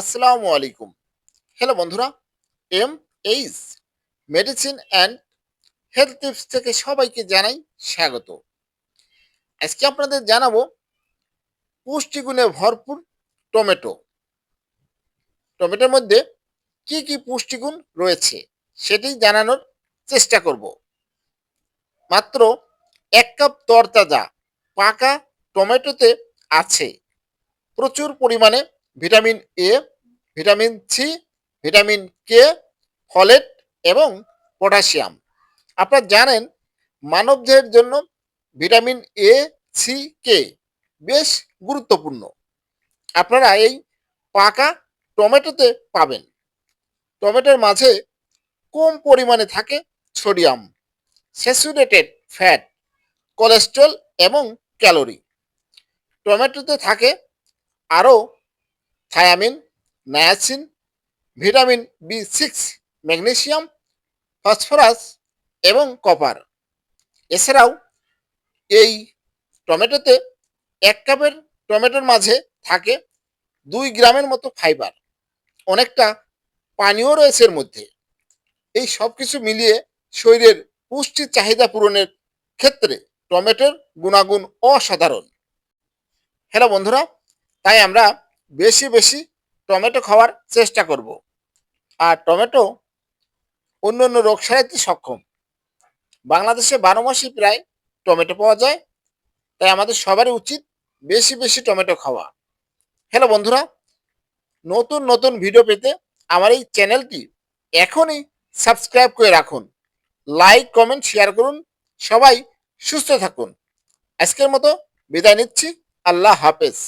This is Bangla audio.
আসসালামু আলাইকুম। হ্যালো বন্ধুরা M H medicine and health tips থেকে সবাইকে জানাই স্বাগত। আজকে আপনাদের জানাব পুষ্টিগুণে ভরপুর টমেটো। টমেটোর মধ্যে কি কি পুষ্টিগুণ রয়েছে সেটি জানানোর চেষ্টা করব। মাত্র এক কাপ তরতাজা পাকা টমেটোতে আছে প্রচুর পরিমাণে vitamin A vitamin C vitamin K folate এবং পটাশিয়াম। আপনারা জানেন, মানবদেহের জন্য ভিটামিন এ সি কে বেশ গুরুত্বপূর্ণ। আপনারা এই পাকা টমেটোতে পাবেন। টমেটোর মাঝে কম পরিমাণে থাকে সোডিয়াম, স্যাচুরেটেড ফ্যাট, কোলেস্ট্রল এবং ক্যালোরি। টমেটোতে থাকে আরও thiamine niacin vitamin B six magnesium phosphorus এবং কপার এছাড়াও এই টমেটোতে এক কাপের টমেটোর মাঝে থাকে দুই গ্রামের মতো ফাইবার অনেকটা পানীয় রয়েছে এর মধ্যে। এই সব কিছু মিলিয়ে শরীরের পুষ্টির চাহিদা পূরণের ক্ষেত্রে টমেটোর গুণাগুণ অসাধারণ। হ্যালো বন্ধুরা, তাই আমরা বেশি বেশি টমেটো খাওয়ার চেষ্টা করব। আর টমেটো অন্য অন্য রোগ সারাইতে সক্ষম। বাংলাদেশে বারো মাসই প্রায় টমেটো পাওয়া যায়। তাই আমাদের সবারই উচিত বেশি বেশি টমেটো খাওয়া। হ্যালো বন্ধুরা, নতুন নতুন ভিডিও পেতে আমার এই চ্যানেলটি এখনই সাবস্ক্রাইব করে রাখুন। লাইক, কমেন্ট, শেয়ার করুন। সবাই সুস্থ থাকুন। আজকের মতো বিদায় নিচ্ছি। আল্লাহ হাফেজ।